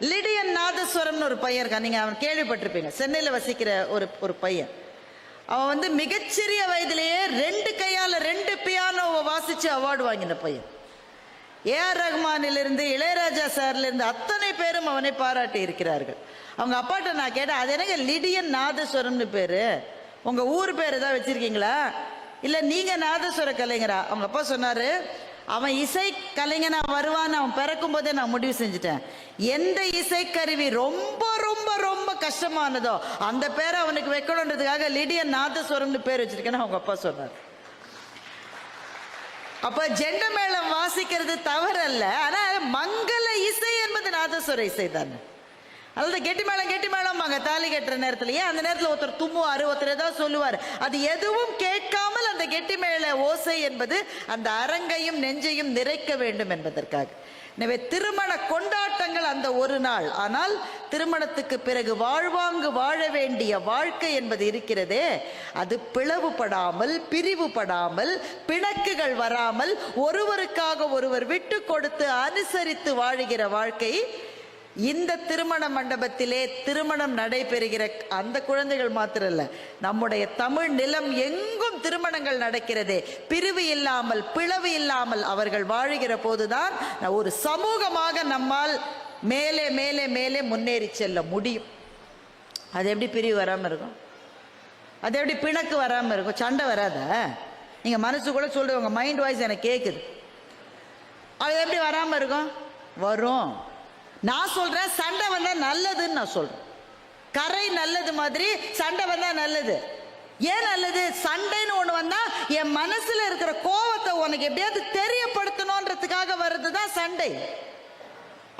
லிடியன் நாதஸ்வரம்னு ஒரு பையன் இருக்கான். நீங்க அவன் கேள்விப்பட்டிருப்பீங்க. சென்னையில் வசிக்கிற ஒரு ஒரு பையன். அவன் வந்து மிகச்சிறிய வயதிலேயே ரெண்டு கையால ரெண்டு பியானோவை வாசிச்சு அவார்டு வாங்கின பையன். ஏஆர் ரஹ்மானிலிருந்து இளையராஜா சார்லேருந்து அத்தனை பேரும் அவனை பாராட்டி இருக்கிறார்கள். அவங்க அப்பாட்ட நான் கேட்டேன் அது என்னங்க லிடியன் நாதஸ்வரம்னு பேர்? உங்கள் ஊர் பேர் ஏதாவது வச்சுருக்கீங்களா? இல்லை நீங்கள் நாதஸ்வர கலைஞரா? அவங்க அப்பா சொன்னார் அவன் இசை கலைஞனா வருவான்னு அவன் பிறக்கும் போதே நான் முடிவு செஞ்சுட்டேன். எந்த இசைக்கருவி ரொம்ப ரொம்ப ரொம்ப கஷ்டமானதோ அந்த பேரை அவனுக்கு வைக்கணுன்றதுக்காக லிடியன் நாதஸ்வரம்னு பேர் வச்சிருக்கேன்னு அவங்க அப்பா சொன்னார். அப்ப ஜெண்ட மேளம் வாசிக்கிறது தவறல்ல ஆனா மங்கள இசை என்பது நாதஸ்வர இசை தானே. அதாவது கெட்டி மேளம் கெட்டி மேளம் தாலி கட்டுற நேரத்துல. ஏன் அந்த நேரத்துல ஒருத்தர் தும்முவாரு ஒருத்தர் ஏதாவது சொல்லுவார்? அது எதுவும் கேட்காமல் அந்த கெட்டி மேள ஓசை என்பது அந்த அரங்கையும் நெஞ்சையும் நிறைக்க வேண்டும் என்பதற்காக. எனவே திருமண கொண்டாட்டங்கள் அந்த ஒரு நாள். ஆனால் திருமணத்துக்கு பிறகு வாழ்வாங்கு வாழ வேண்டிய வாழ்க்கை என்பது இருக்கிறதே. அது பிளவுபடாமல் பிரிவுபடாமல் பிணக்குகள் வராமல் ஒருவருக்காக ஒருவர் விட்டு கொடுத்து அனுசரித்து வாழுகிற வாழ்க்கை இந்த திருமண மண்டபத்திலே திருமணம் நடைபெறுகிற அந்த குழந்தைகள் மாத்திரம் இல்லை நம்முடைய தமிழ் நிலம் எங்கும் திருமணங்கள் நடக்கிறதே. பிரிவு இல்லாமல் பிளவு இல்லாமல் அவர்கள் வாழுகிற போதுதான் ஒரு சமூகமாக நம்மால் மேலே மேலே மேலே முன்னேறி செல்ல முடியும். அது எப்படி பிரிவு வராம இருக்கும்? அது எப்படி பிணக்கு வராம இருக்கும்? சண்டை வராத? நீங்க மனசுக்குள்ளே சொல்ற உங்க மைண்ட் வாய்ஸ் எனக்கு கேக்குது. அது எப்படி வராம இருக்கும்? வரும். நான் சொல்கிறேன் சண்டை வந்தால் நல்லதுன்னு நான் சொல்கிறேன் கரை நல்லது மாதிரி சண்டை வந்தால் நல்லது. ஏன் நல்லது? சண்டைன்னு ஒன்று வந்தால் என் மனசில் இருக்கிற கோவத்தை உனக்கு எப்படியாவது தெரியப்படுத்தணுன்றதுக்காக வர்றது தான் சண்டை.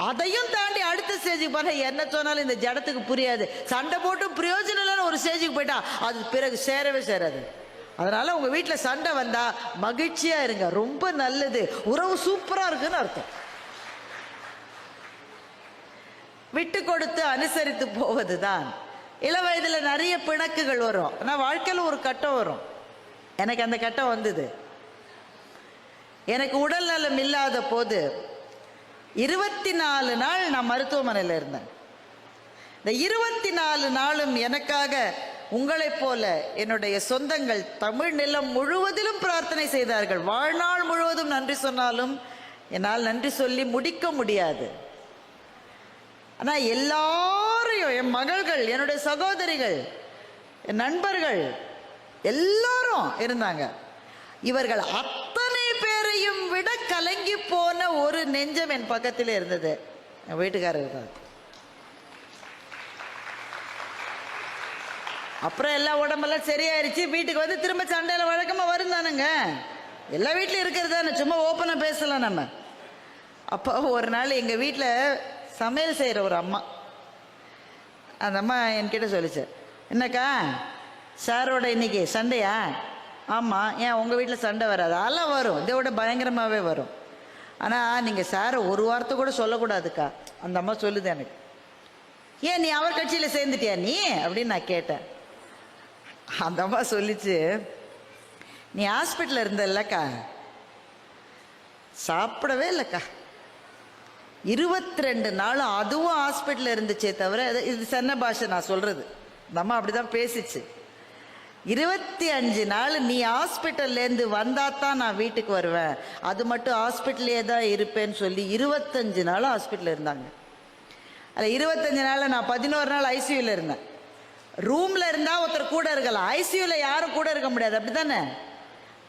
அதையும் தாண்டி அடுத்த ஸ்டேஜுக்கு போனா என்ன சொன்னாலும் இந்த ஜடத்துக்கு புரியாது. சண்டை போட்டு பிரயோஜனம் இல்லைன்னு ஒரு ஸ்டேஜுக்கு போயிட்டா அது பிறகு சேரவே சேராது. அதனால உங்க வீட்டில் சண்டை வந்தா மகிழ்ச்சியா இருங்க. ரொம்ப நல்லது. உறவு சூப்பரா இருக்குன்னு அர்த்தம். விட்டு கொடுத்து அனுசரித்து போவதுதான். இள வயதில் நிறைய பிணக்குகள் வரும். ஆனால் வாழ்க்கையில் ஒரு கட்டம் வரும். எனக்கு அந்த கட்டம் வந்தது. எனக்கு உடல் நலம் இல்லாத போது இருபத்தி நாலு நாள் நான் மருத்துவமனையில் இருந்தேன். இந்த இருபத்தி நாலு நாளும் எனக்காக உங்களைப் போல என்னுடைய சொந்தங்கள் தமிழ் நிலம் முழுவதிலும் பிரார்த்தனை செய்தார்கள். வாழ்நாள் முழுவதும் நன்றி சொன்னாலும் என்னால் நன்றி சொல்லி முடிக்க முடியாது. ஆனால் எல்லாரையும் என் மகள்கள் என்னுடைய சகோதரிகள் என் நண்பர்கள் எல்லாரும் இருந்தாங்க. இவர்கள் அத்தனை பேரையும் விட கலங்கி போன ஒரு நெஞ்சம் என் பக்கத்தில் இருந்தது. என் வீட்டுக்காரர் தான் அப்புறம் எல்லா உடம்பெல்லாம் சரியாயிருச்சு. வீட்டுக்கு வந்து திரும்ப சண்டையில் வழக்கமாக வரும் தானுங்க எல்லா வீட்லையும் இருக்கிறது தானே. சும்மா ஓப்பனாக பேசலாம் நம்ம. அப்போ ஒரு நாள் எங்கள் வீட்டில் சமையல் செய்கிற ஒரு அம்மா. அந்த அம்மா என்கிட்ட சொல்லிச்சு என்னக்கா சாரோட இன்னைக்கு சண்டையா? ஆமாம் ஏன் உங்கள் வீட்டில் சண்டை வராது? அதெல்லாம் வரும் இதை விட பயங்கரமாகவே வரும். ஆனால் நீங்கள் சாரை ஒரு வார்த்தை கூட சொல்லக்கூடாதுக்கா. அந்த அம்மா சொல்லுது எனக்கு. ஏன் நீ அவர் கட்சியில் சேர்ந்துட்டியா நீ? அப்படின்னு நான் கேட்டேன். அந்த அம்மா சொல்லிச்சு நீ ஹாஸ்பிட்டலில் இருந்தல்லக்கா சாப்பிடவே இல்லைக்கா. இருபத்தி ரெண்டு நாளும் அதுவும் ஹாஸ்பிட்டலில் இருந்துச்சே தவிர இது- இது சென்ன பாஷை நான் சொல்கிறது நம்ம அப்படி தான் பேசிச்சு. இருபத்தி அஞ்சு நாள் நீ ஹாஸ்பிட்டல்லேருந்து வந்தால் தான் நான் வீட்டுக்கு வருவேன். அது மட்டும் ஹாஸ்பிட்டல்லே தான் இருப்பேன்னு சொல்லி இருபத்தஞ்சு நாளும் ஹாஸ்பிட்டலில் இருந்தாங்க. அதில் இருபத்தஞ்சு நாளில் நான் பதினோரு நாள் ஐசியூவில் இருந்தேன். ரூமில் இருந்தால் ஒருத்தர் கூட இருக்கலாம். ஐசியூவில் யாரும் கூட இருக்க முடியாது. அப்படி தானே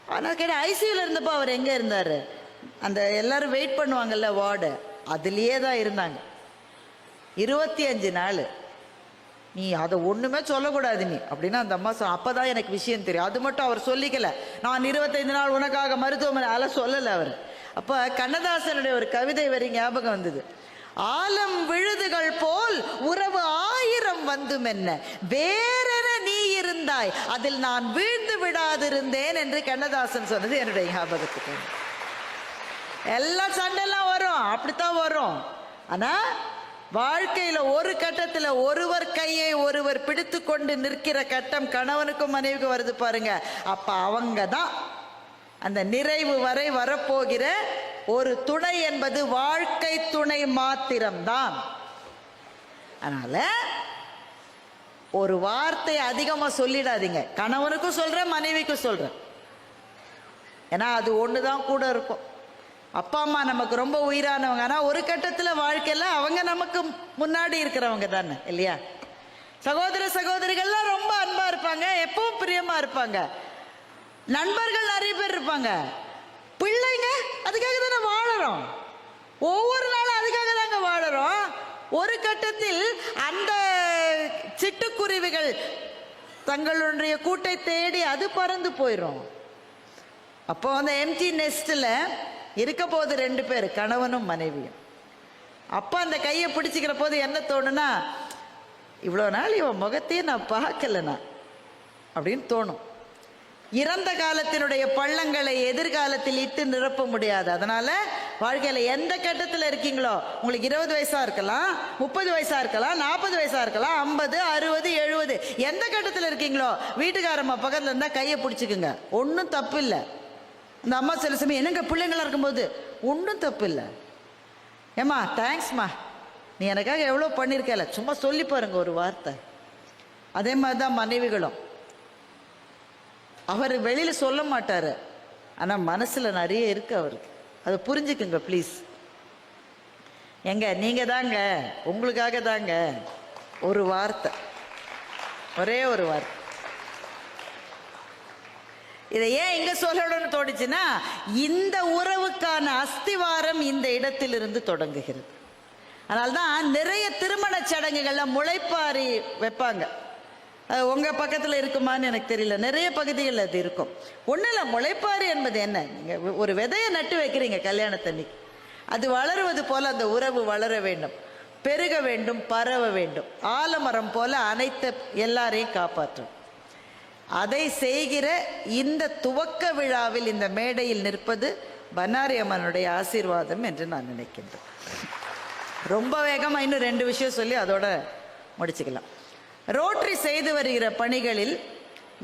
ஆனால் கேட்டால் ஐசியூவில் இருந்தப்போ அவர் எங்கே இருந்தார்? அந்த எல்லோரும் வெயிட் பண்ணுவாங்கல்ல வார்டு. அதுலேயே தான் இருந்தாங்க. இருபத்தி அஞ்சு நாள். நீ அதை ஒன்றுமே சொல்லக்கூடாது நீ. அப்படின்னு அந்த அம்மா சொ அப்போ தான் எனக்கு விஷயம் தெரியும். அது மட்டும் அவர் சொல்லிக்கல. நான் இருபத்தைந்து நாள் உனக்காக மருத்துவமனை அதெல்லாம் சொல்லலை அவர். அப்போ கண்ணதாசனுடைய ஒரு கவிதை வரி ஞாபகம் வந்தது. ஆலம் விழுதுகள் போல் உறவு ஆயிரம் வந்தும் என்ன? வேறென நீ இருந்தாய். அதில் நான் வீழ்ந்து விடாதிருந்தேன் என்று கண்ணதாசன் சொன்னது என்னுடைய ஞாபகத்துக்கு. எல்லாம் சண்டைலாம் வரும். அப்படித்தான் வரும். ஆனால் வாழ்க்கையில் ஒரு கட்டத்தில் ஒருவர் கையை ஒருவர் பிடித்து கொண்டு நிற்கிற கட்டம் கணவனுக்கும் மனைவிக்கும் வருது பாருங்க. அப்போ அவங்க தான் அந்த நிறைவு வரை வரப்போகிற ஒரு துணை என்பது வாழ்க்கை துணை மாத்திரம்தான். அதனால ஒரு வார்த்தை அதிகமாக சொல்லிடாதீங்க. கணவனுக்கும் சொல்கிறேன் மனைவிக்கும் சொல்கிறேன் ஏன்னா அது ஒன்று தான் கூட இருக்கும். அப்பா அம்மா நமக்கு ரொம்ப உயிரானவங்க. ஆனால் ஒரு கட்டத்தில் வாழ்க்கையில் அவங்க நமக்கு முன்னாடி இருக்கிறவங்க தானே இல்லையா? சகோதர சகோதரிகள்லாம் ரொம்ப அன்பாக இருப்பாங்க எப்பவும் பிரியமாக இருப்பாங்க. நண்பர்கள் நிறைய பேர் இருப்பாங்க. பிள்ளைங்க அதுக்காக தானே வாழறோம். ஒவ்வொரு நாளும் அதுக்காக தாங்க வாழறோம். ஒரு கட்டத்தில் அந்த சிட்டுக்குருவிகள் தங்களுடைய கூட்டை தேடி அது பறந்து போயிடும் அப்போ அந்த எம்டி நெஸ்டில் இருக்க போது ரெண்டு பேர் கணவனும் மனைவியும். அப்போ அந்த கையை பிடிச்சிக்கிற போது என்ன தோணுனா இவ்வளோ நாள் இவன் முகத்தையே நான் பார்க்கலண்ணா அப்படின்னு தோணும். இறந்த காலத்தினுடைய பள்ளங்களை எதிர்காலத்தில் இட்டு நிரப்ப முடியாது. அதனால வாழ்க்கையில் எந்த கட்டத்தில் இருக்கீங்களோ உங்களுக்கு இருபது வயசா இருக்கலாம் முப்பது வயசா இருக்கலாம் நாற்பது வயசா இருக்கலாம் ஐம்பது அறுபது எழுபது எந்த கட்டத்தில் இருக்கீங்களோ வீட்டுக்காரம்மா பக்கத்தில் இருந்தால் கையை பிடிச்சிக்குங்க. ஒன்றும் தப்பு இல்லை. அந்த அம்மா சில சமயம் என்னங்க பிள்ளைங்களா இருக்கும்போது ஒன்றும் தப்பு இல்லை ஏம்மா தேங்க்ஸ்மா நீ எனக்காக எவ்வளோ பண்ணியிருக்கல? சும்மா சொல்லி பாருங்க ஒரு வார்த்தை. அதே மாதிரி தான் மனைவிகளும். அவர் வெளியில் சொல்ல மாட்டார். ஆனால் மனசில் நிறைய இருக்கு அவருக்கு. அதை புரிஞ்சுக்குங்க ப்ளீஸ் எங்க நீங்கள் தாங்க. உங்களுக்காக தாங்க. ஒரு வார்த்தை. ஒரே ஒரு வார்த்தை. இதை ஏன் இங்க சொல்லணும்னு தோணுச்சுன்னா இந்த உறவுக்கான அஸ்திவாரம் இந்த இடத்திலிருந்து தொடங்குகிறது. அதனால்தான் நிறைய திருமண சடங்குகள்ல முளைப்பாரி வைப்பாங்க. உங்கள் உங்க பக்கத்துல இருக்குமான்னு எனக்கு தெரியல. நிறைய பகுதிகளில் அது இருக்கும். ஒன்றும் இல்லை முளைப்பாரி என்பது என்ன? நீங்க ஒரு விதையை நட்டு வைக்கிறீங்க கல்யாணத்தன்னைக்கு அது வளருவது போல அந்த உறவு வளர வேண்டும். பெருக வேண்டும் பரவ வேண்டும். ஆலமரம் போல அனைத்து எல்லாரையும் காப்பாற்றும். அதை செய்கிற இந்த துவக்க விழாவில் இந்த மேடையில் நிற்பது பன்னாரி அம்மனுடைய ஆசீர்வாதம் என்று நான் நினைக்கின்றேன். ரொம்ப வேகமாக இன்னும் ரெண்டு விஷயம் சொல்லி அதோட முடிச்சுக்கலாம். ரோட்டரி செய்து வருகிற பணிகளில்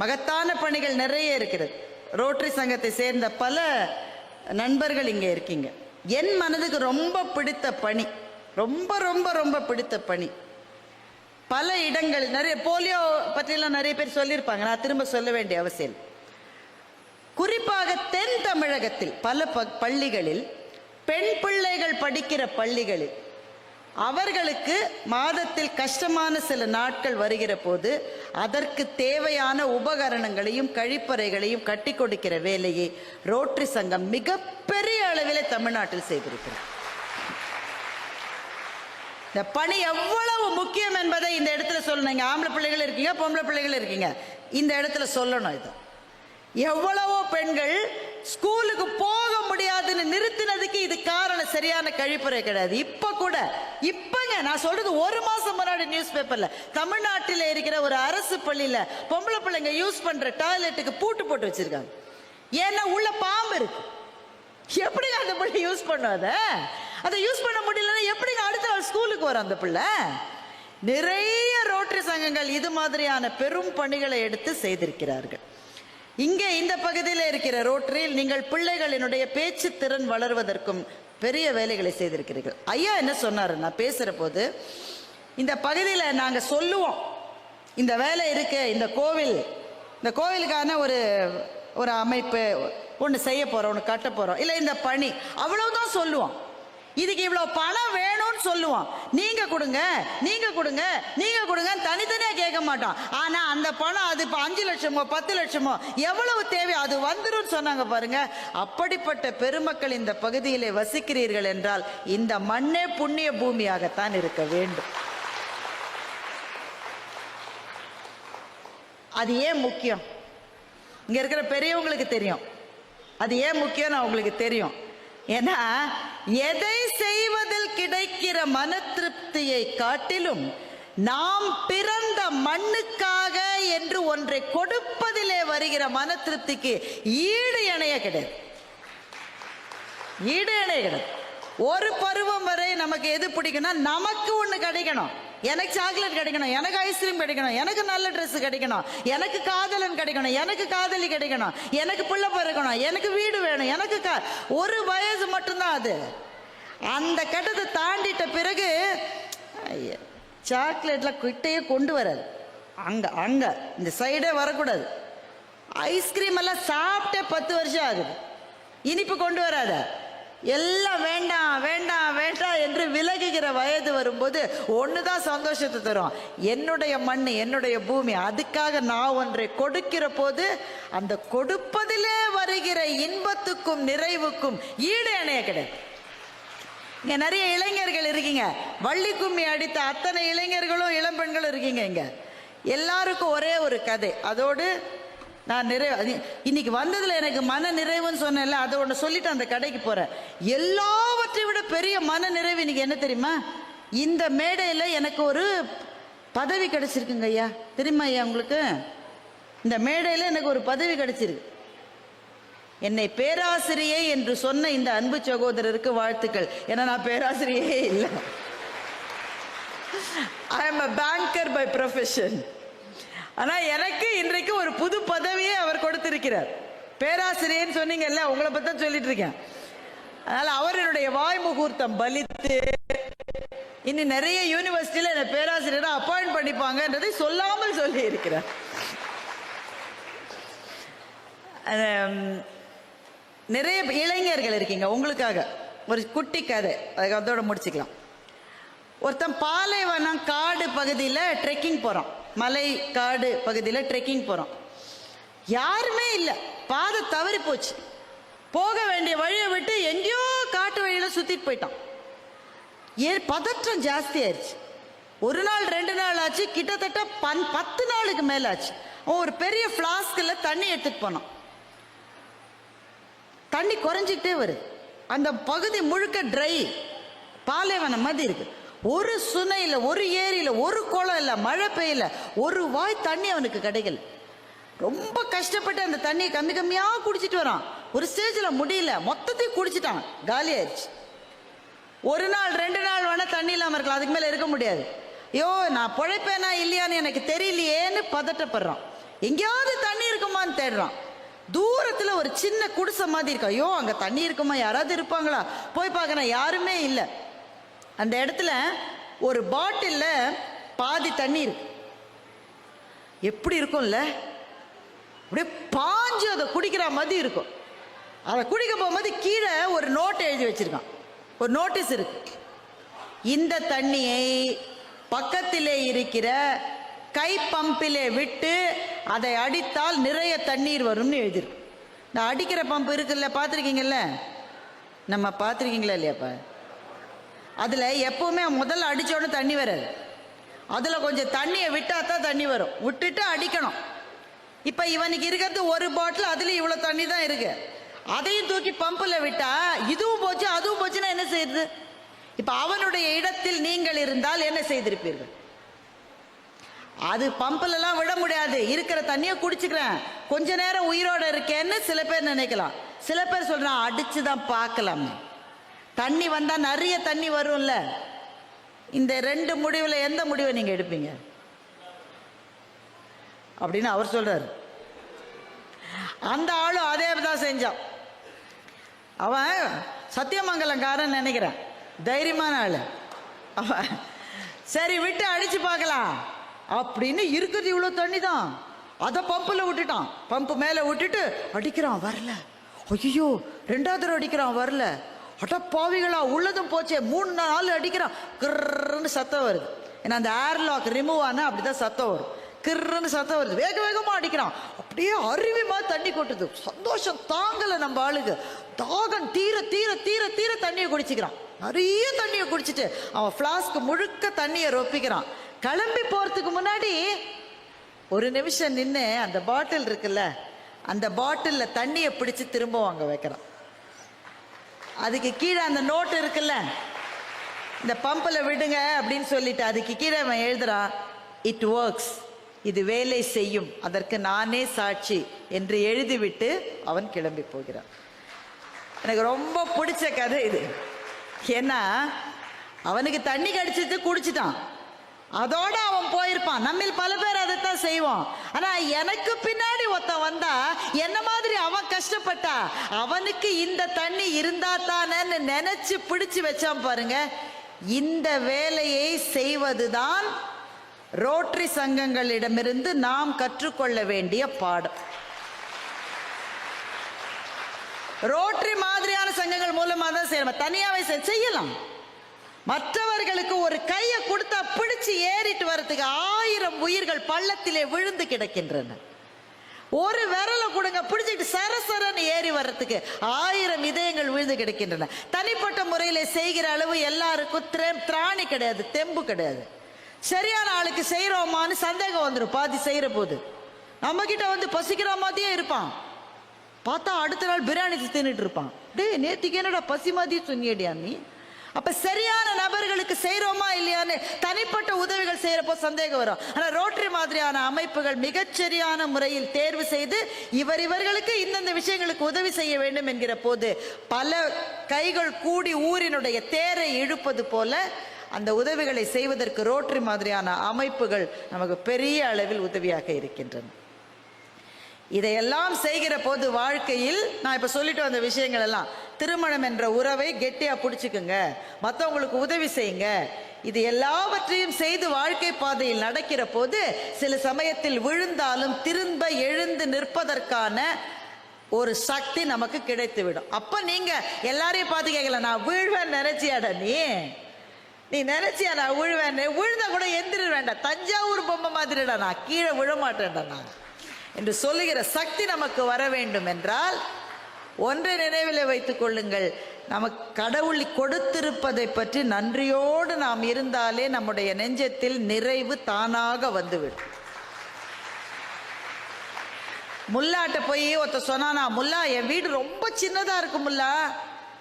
மகத்தான பணிகள் நிறைய இருக்கிறது. ரோட்டரி சங்கத்தை சேர்ந்த பல நண்பர்கள் இங்கே இருக்கீங்க. என் மனதுக்கு ரொம்ப பிடித்த பணி ரொம்ப ரொம்ப ரொம்ப பிடித்த பணி. பல இடங்கள் நிறைய போலியோ பற்றியெல்லாம் நிறைய பேர் சொல்லியிருப்பாங்க. நான் திரும்ப சொல்ல வேண்டிய அவசியம். குறிப்பாக தென் தமிழகத்தில் பல ப பள்ளிகளில் பெண் பிள்ளைகள் படிக்கிற பள்ளிகளில் அவர்களுக்கு மாதத்தில் கஷ்டமான சில நாட்கள் வருகிற போது அதற்கு தேவையான உபகரணங்களையும் கழிப்பறைகளையும் கட்டி கொடுக்கிற வேலையை ரோட்டரி சங்கம் மிகப்பெரிய அளவில் தமிழ்நாட்டில் செய்திருக்கிறார். இந்த பணி எவ்வளவு முக்கியம் என்பதை இந்த இடத்துல சொல்லணும். இங்கே ஆம்பளை பிள்ளைகள் இருக்கீங்க பொம்பளை பிள்ளைகள் இருக்கீங்க. இந்த இடத்துல சொல்லணும் இது. எவ்வளவோ பெண்கள் ஸ்கூலுக்கு போக முடியாதுன்னு நிறுத்தினதுக்கு இது காரணம். சரியான கழிப்பறை கிடையாது. இப்போ கூட இப்பங்க நான் சொல்றது ஒரு மாசம் முன்னாடி நியூஸ் பேப்பர்ல தமிழ்நாட்டில் இருக்கிற ஒரு அரசு பள்ளியில பொம்பளை பிள்ளைங்க யூஸ் பண்ற டாய்லெட்டுக்கு பூட்டு போட்டு வச்சிருக்காங்க. ஏன்னா உள்ள பாம்பு இருக்கு. எப்படி அந்த பிள்ளை யூஸ் பண்ணும் அதை யூஸ் பண்ண முடியலன்னா எப்படிங்க அடுத்த நாள் ஸ்கூலுக்கு வரும் அந்த பிள்ளை? நிறைய ரோட்டரி சங்கங்கள் இது மாதிரியான பெரும் பணிகளை எடுத்து செய்திருக்கிறார்கள். இங்கே இந்த பகுதியில் இருக்கிற ரோட்டரியில் நீங்கள் பிள்ளைகளினுடைய பேச்சு திறன் வளர்வதற்கும் பெரிய வேலைகளை செய்திருக்கிறீர்கள். ஐயா என்ன சொன்னார்? நான் பேசுகிற போது இந்த பகுதியில் நாங்கள் சொல்லுவோம். இந்த வேலை இருக்கு இந்த கோவில் இந்த கோவிலுக்கான ஒரு ஒரு அமைப்பு ஒன்று செய்ய போகிறோம் ஒன்று கட்ட போகிறோம் இல்லை இந்த பணி அவ்வளோதான் சொல்லுவோம். இதுக்கு இவ்வளோ பணம் வேணும்னு சொல்லுவோம். நீங்கள் கொடுங்க நீங்கள் கொடுங்க நீங்கள் கொடுங்க தனித்தனியாக கேட்க மாட்டோம். ஆனால் அந்த பணம் அது இப்போ அஞ்சு லட்சமோ பத்து லட்சமோ எவ்வளவு தேவை அது வந்துடும் சொன்னாங்க பாருங்க. அப்படிப்பட்ட பெருமக்கள் இந்த பகுதியிலே வசிக்கிறீர்கள் என்றால் இந்த மண்ணே புண்ணிய பூமியாகத்தான் இருக்க வேண்டும். அது ஏன் முக்கியம்? இங்க இருக்கிற பெரியவங்களுக்கு தெரியும். அது ஏன் முக்கியம் உங்களுக்கு தெரியும். ஏன்னா எதை செய்வதில் கிடைக்கிற மன திருப்தியை காட்டிலும் நாம் பிறந்த மண்ணுக்காக என்று ஒன்றை கொடுப்பதிலே வருகிற மன திருப்திக்கு ஈடு இணைய கிடையாது. ஈடு இணைய கிடையாது. ஒரு பருவம் வரை நமக்கு எது பிடிக்கும்னா நமக்கு ஒன்று கிடைக்கணும். எனக்கு சாக்லேட் கிடைக்கணும் எனக்கு ஐஸ்கிரீம் கிடைக்கணும் எனக்கு நல்ல ட்ரெஸ் கிடைக்கணும் எனக்கு காதலன் கிடைக்கணும் எனக்கு காதலி கிடைக்கணும் எனக்கு பிள்ளை பிறக்கணும் எனக்கு வீடு வேணும் எனக்கு கா ஒரு வயசு மட்டும்தான் அது. அந்த கட்டத்தை தாண்டிட்ட பிறகு சாக்லேட்டில் சாக்லேட்ல கிட்டையே கொண்டு வராது. அங்க அங்க இந்த சைடே வரக்கூடாது. ஐஸ்கிரீம் எல்லாம் சாப்பிட்டே பத்து வருஷம் ஆகுது. இனிப்பு கொண்டு வராத. எல்லாம் வேண்டாம் வேண்டாம் வேண்டாம் என்று விலகுகிற வயது வரும்போது ஒன்று தான் சந்தோஷத்தை தரும். என்னுடைய மண் என்னுடைய பூமி அதுக்காக நான் ஒன்றை கொடுக்கிற போது அந்த கொடுப்பதிலே வருகிற இன்பத்துக்கும் நிறைவுக்கும் ஈடு இணைய கிடையாது இங்கே நிறைய இளைஞர்கள் இருக்கீங்க. வள்ளி கும்மி அடித்த அத்தனை இளைஞர்களும் இளம்பெண்களும் இருக்கீங்க இங்கே. எல்லாருக்கும் ஒரே ஒரு கதை. அதோடு நான் நிறைவு இன்னைக்கு வந்ததில் எனக்கு மன நிறைவுன்னு சொன்னேன்ல அதை ஒன்று சொல்லிட்டு அந்த கடைக்கு போகிறேன் எல்லாவற்றை விட பெரிய மன நிறைவு இன்னைக்கு என்ன தெரியுமா? இந்த மேடையில் எனக்கு ஒரு பதவி கிடச்சிருக்குங்க ஐயா. தெரியுமா ஐயா உங்களுக்கு? இந்த மேடையில் எனக்கு ஒரு பதவி கிடச்சிருக்கு. என்னை பேராசிரியை என்று சொன்ன இந்த அன்பு சகோதரருக்கு வாழ்த்துக்கள். ஏன்னா நான் பேராசிரியே இல்லை. I am a banker by profession ஆனால் எனக்கு இன்றைக்கு ஒரு புது பதவியை அவர் கொடுத்திருக்கிறார். பேராசிரியர்னு சொன்னீங்கல்ல உங்களை பற்றி தான் சொல்லிட்டு இருக்கேன். அதனால் அவர் என்னுடைய வாய் முகூர்த்தம் பலித்து இன்னும் நிறைய யூனிவர்சிட்டியில் என்னை பேராசிரியராக அப்பாயிண்ட் பண்ணிப்பாங்கன்றதை சொல்லாமல் சொல்லி இருக்கிறார் நிறைய இளைஞர்கள் இருக்கீங்க உங்களுக்காக. ஒரு குட்டி கதை அதோட முடிச்சுக்கலாம். ஒருத்தன் பாலைவனம் காடு பகுதியில் ட்ரெக்கிங் போகிறான் மலை காடு பகுதியில் ட்ரெக்கிங் போகிறோம் யாருமே இல்லை. பாதை தவறி போச்சு. போக வேண்டிய வழியை விட்டு எங்கேயோ காட்டு வழியில் சுற்றிட்டு போயிட்டான் ஏ பதற்றம் ஜாஸ்தி ஆயிடுச்சு ஒரு நாள் ரெண்டு நாள் ஆச்சு. கிட்டத்தட்ட பன் பத்து நாளுக்கு மேலே ஆச்சு. அவன் ஒரு பெரிய ஃப்ளாஸ்கில் தண்ணி எடுத்துகிட்டு போனான். தண்ணி குறைஞ்சிக்கிட்டே வருது. அந்த பகுதி முழுக்க ட்ரை பாலைவனம் மாதிரி இருக்குது ஒரு சுனையில் ஒரு ஏரியில் ஒரு குளம் இல்லை மழை பெய்யல ஒரு வாய் தண்ணி அவனுக்கு கிடைக்கல. ரொம்ப கஷ்டப்பட்டு அந்த தண்ணியை கம்மி கம்மியாக குடிச்சிட்டு வரான். ஒரு ஸ்டேஜில் முடியல. மொத்தத்தையும் குடிச்சிட்டான். காலி ஒரு நாள் ரெண்டு நாள் வேணால் தண்ணி இல்லாமல் இருக்கலாம். அதுக்கு மேலே இருக்க முடியாது. ஐயோ நான் பிழைப்பேனா இல்லையான்னு எனக்கு தெரியலையேன்னு பதட்டப்படுறான். எங்கேயாவது தண்ணி இருக்குமான்னு தேடுறான். தூரத்தில் ஒரு சின்ன குடிசை மாதிரி இருக்கு ஐயோ அங்கே தண்ணி இருக்குமா? யாராவது இருப்பாங்களா? போய் பார்க்குறேன். யாருமே இல்லை. அந்த இடத்துல ஒரு பாட்டிலில் பாதி தண்ணி எப்படி இருக்கும்ல? அப்படியே பாஞ்சு அதை குடிக்கிற மாதிரி இருக்கும். அதை குடிக்க போகும்போது கீழே ஒரு நோட் எழுதி வச்சுருக்கான். ஒரு நோட்டீஸ் இருக்கு. இந்த தண்ணியை பக்கத்திலே இருக்கிற கை பம்பிலே விட்டு அதை அடித்தால் நிறைய தண்ணீர் வரும்னு எழுதியிருக்கும் இந்த அடிக்கிற பம்ப் இருக்குல்ல பார்த்துருக்கீங்கல்ல? நம்ம பார்த்துருக்கீங்களா இல்லையாப்பா? அதில் எப்போவுமே முதல்ல அடித்தோடனே தண்ணி வராது. அதில் கொஞ்சம் தண்ணியை விட்டால் தான் தண்ணி வரும். விட்டுட்டு அடிக்கணும். இப்போ இவனுக்கு இருக்கிறது ஒரு பாட்டில் அதுலேயும் இவ்வளோ தண்ணி தான் இருக்கு. அதையும் தூக்கி பம்பில் விட்டால் இதுவும் போச்சு அதுவும் போச்சுன்னா என்ன செய்யுது? இப்போ அவனுடைய இடத்தில் நீங்கள் இருந்தால் என்ன செய்திருப்பீர்கள்? அது பம்பில் விட முடியாது. இருக்கிற தண்ணியை குடிச்சுக்கிறேன். கொஞ்ச நேரம் உயிரோட இருக்கேன்னு சில பேர் நினைக்கலாம். சில பேர் சொல்கிறான் அடிச்சு தான் பார்க்கலாம் தண்ணி வந்தால் நிறைய தண்ணி வரும்ல. இந்த ரெண்டு முடிவில் எந்த முடிவை நீங்கள் எடுப்பீங்க? அப்படின்னு அவர் சொல்கிறார் அந்த ஆளும் அதே தான் செஞ்சான். அவன் சத்தியமங்கலங்காரன் நினைக்கிறேன். தைரியமான ஆள். அவன் சரி விட்டு அடித்து பார்க்கலாம். அப்படின்னு இருக்கிறது இவ்வளோ தண்ணி தான். அதை பம்பில் விட்டுட்டான். பம்பு மேலே விட்டுட்டு அடிக்கிறான் வரல. ஐயோ ரெண்டாவது தடவை அடிக்கிறான் வரல. அடப்பாவிகளா உள்ளதும் போச்சே. மூணு நாள் அடிக்கிறான் கிர்ன்னு சத்தம் வருது. ஏன்னா அந்த ஏர்லாக் ரிமூவ் ஆனால் அப்படிதான் சத்தம் வரும். கிர்ன்னு சத்தம் வருது. வேக வேகமாக அடிக்கிறான். அப்படியே அருவிமா தண்ணி கொட்டுது. சந்தோஷம் தாங்கலை நம்ம ஆளுக்கு தாகம் தீர தீர தீர தீர தண்ணியை குடிச்சிக்கிறான். நிறைய தண்ணியை குடிச்சிட்டு அவன் ஃப்ளாஸ்க்கு முழுக்க தண்ணியை ரொப்பிக்கிறான். கிளம்பி போகிறதுக்கு முன்னாடி ஒரு நிமிஷம் நின்று அந்த பாட்டில் இருக்குல்ல அந்த பாட்டிலில் தண்ணியை பிடிச்சி திரும்ப வாங்க வைக்கிறான். அதுக்கு கீழே அந்த நோட்டு இருக்குல்ல? இந்த பம்பில் விடுங்க அப்படின்னு சொல்லிட்டு அதுக்கு கீழே அவன் எழுதுறான் இட் ஒர்க்ஸ் இது வேலை செய்யும். அதற்கு நானே சாட்சி என்று எழுதிவிட்டு அவன் கிளம்பி போகிறான். எனக்கு ரொம்ப பிடிச்ச கதை இது. ஏன்னா அவனுக்கு தண்ணி கடிச்சிட்டு குடிச்சிட்டான். அதோட அவன் போயிருப்பான். நம்மில் பல பேர் தான் செய்வோம் ஆனால் எனக்கு பின்னாடி ஒருத்தன் வந்தா என்ன மாதிரி அவன் கஷ்டப்பட்டா? அவனுக்கு இந்த தண்ணி இருந்தா தானேன்னு நினைச்சு பிடிச்சு வச்சான் பாருங்க. இந்த வேலையை செய்வதுதான் ரோட்டரி சங்கங்களிடமிருந்து நாம் கற்றுக்கொள்ள வேண்டிய பாடம். ரோட்டரி மாதிரியான சங்கங்கள் மூலமா தான் செய்யணும். தனியாவே செய்யலாம். மற்றவர்களுக்கு ஒரு கையை கொடுத்தா பிடிச்சு ஏறிட்டு வர்றதுக்கு ஆயிரம் உயிர்கள் பள்ளத்திலே விழுந்து கிடக்கின்றன. ஒரு விரலை கொடுங்க பிடிச்சிட்டு சரசரன்னு ஏறி வர்றதுக்கு ஆயிரம் இதயங்கள் விழுந்து கிடக்கின்றன. தனிப்பட்ட முறையில் செய்கிற அளவு எல்லாருக்கும் திரே- திராணி கிடையாது தெம்பு கிடையாது. சரியான ஆளுக்கு செய்கிறோமான்னு சந்தேகம் வந்துடும் பாதி செய்கிற போது. நம்ம கிட்ட வந்து பசிக்கிற மாதிரியே இருப்பான். பார்த்தா அடுத்த நாள் பிரியாணி தின்னுட்டு இருப்பான். டே நேற்றுக்கு என்னடா பசி மாதிரியே சொன்னியடியா நீ? அப்ப சரியான நபர்களுக்கு செய்யறோமா இல்லையான்னு தனிப்பட்ட உதவிகள் செய்யறப்போ சந்தேகம் வரும். ஆனா ரோட்டரி மாதிரியான அமைப்புகள் மிகச்சரியான முறையில் தேர்வு செய்து இவர் இவர்களுக்கு இந்தந்த விஷயங்களுக்கு உதவி செய்ய வேண்டும் என்கிற போது பல கைகள் கூடி ஊரினுடைய தேரை இழுப்பது போல அந்த உதவிகளை செய்வதற்கு ரோட்டரி மாதிரியான அமைப்புகள் நமக்கு பெரிய அளவில் உதவியாக இருக்கின்றன. இதையெல்லாம் செய்கிற போது வாழ்க்கையில் நான் இப்போ சொல்லிட்டு வந்த விஷயங்கள் எல்லாம் திருமணம் என்ற உறவை கெட்டியாக பிடிச்சிக்குங்க. மற்றவங்களுக்கு உதவி செய்யுங்க. இது எல்லாவற்றையும் செய்து வாழ்க்கை பாதையில் நடக்கிற போது சில சமயத்தில் விழுந்தாலும் திரும்ப எழுந்து நிற்பதற்கான ஒரு சக்தி நமக்கு கிடைத்து விடும் அப்ப நீங்க எல்லாரையும் பார்த்து கேட்கல நான் வீழ்வேன் நினைச்சியாடா நீ? நீ நினைச்சியா நான் விழுவேன் விழுந்தா கூட எந்திர வேண்டாம். தஞ்சாவூர் பொம்மை மாதிரிடா நான். கீழே விழ மாட்டேன்டா நான். என்று சொல்லுகிற சக்தி நமக்கு வர வேண்டும் என்றால் ஒன்றை நினைவில் வைத்துக் கொள்ளுங்கள். நமக்கு கடவுள் கொடுத்திருப்பதை பற்றி நன்றியோடு நாம் இருந்தாலே நம்முடைய நெஞ்சத்தில் நிறைவு தானாக வந்துவிடும். முல்லாட்ட போய் ஒருத்த சொன்னானா முல்லா என் வீடு ரொம்ப சின்னதா இருக்கும் முல்லா.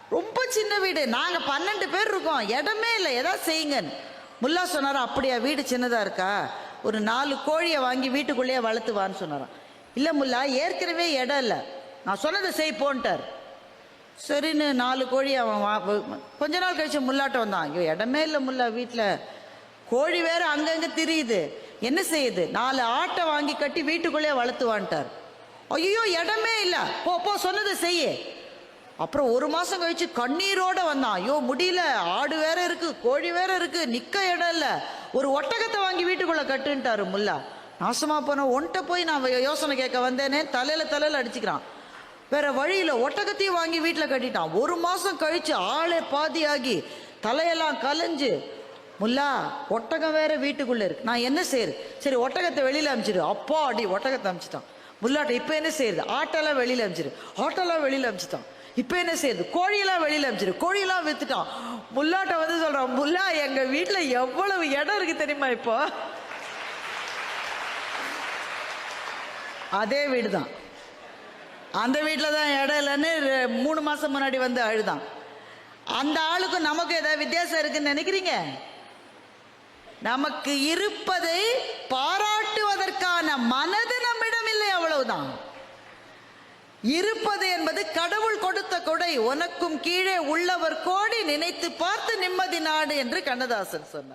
ரொம்ப சின்ன வீடு. நாங்க பன்னெண்டு பேர் இருக்கோம். இடமே இல்லை. ஏதாவது செய்யுங்கன்னு. முல்லா சொன்னாரா அப்படியா வீடு சின்னதா இருக்கா? ஒரு நாலு கோழியை வாங்கி வீட்டுக்குள்ளேயே வளர்த்துவான்னு சொன்னாரான் இல்லை முல்லா ஏற்கனவே இடம் இல்லை. நான் சொன்னதை செய் போன்ட்டார். சரின்னு நாலு கோழி அவன் வா கொஞ்ச நாள் கழிச்சு முல்லாட்ட வந்தான். ஐயோ இடமே இல்லை முல்லா வீட்டில் கோழி வேற அங்கங்கே திரியுது. என்ன செய்யுது? நாலு ஆட்டை வாங்கி கட்டி வீட்டுக்குள்ளேயே வளர்த்துவான்ட்டார். ஐயோ இடமே இல்லை. போ போ சொன்னதை செய்ய. அப்புறம் ஒரு மாதம் கழிச்சு கண்ணீரோடு வந்தான். ஐயோ முடியல. ஆடு வேற இருக்குது கோழி வேற இருக்குது நிற்க இடம் இல்லை. ஒரு ஒட்டகத்தை வாங்கி வீட்டுக்குள்ளே கட்டுன்ட்டாரு முல்லா. நாசமா போன ஒன்ட்ட போய் நான் யோசனை கேட்க வந்தேனே தலையில தலையில அடிச்சுக்கிறான். வேற வழியில ஒட்டகத்தையும் வாங்கி வீட்டில் கட்டிட்டான். ஒரு மாசம் கழிச்சு ஆளே பாதியாகி தலையெல்லாம் கலைஞ்சு முல்லா ஒட்டகம் வேற வீட்டுக்குள்ள இருக்கு. நான் என்ன செய்யுது சரி ஒட்டகத்தை வெளியில அமிச்சிடு. அப்பா அடி ஒட்டகத்தை அமிச்சிட்டான். முல்லாட்ட இப்போ என்ன செய்யுது ஆட்டெல்லாம் வெளியில அமிச்சிரு ஆட்டெல்லாம் வெளியில அமிச்சிட்டான். இப்போ என்ன செய்யுது கோழியெல்லாம் வெளியில அமிச்சிரு கோழியெல்லாம் வித்துட்டான். முல்லாட்ட வந்து சொல்றான் முல்லா எங்க வீட்டுல எவ்வளவு இடம் இருக்கு தெரியுமா இப்போ? அதே வீடு தான் அந்த வீட்டில் தான் இடம் இல்லைன்னு மூணு மாதம் முன்னாடி வந்து அழுதான் அந்த ஆளுக்கும் நமக்கு ஏதாவது வித்தியாசம் இருக்குன்னு நினைக்கிறீங்க? நமக்கு இருப்பதை பாராட்டுவதற்கான மனது நம்மிடம் இல்லை அவ்வளவுதான். இருப்பது என்பது கடவுள் கொடுத்த கொடை. உனக்கும் கீழே உள்ளவர் கோடி நினைத்து பார்த்து நிம்மதி நாடு என்று கண்ணதாசன் சொன்னார்.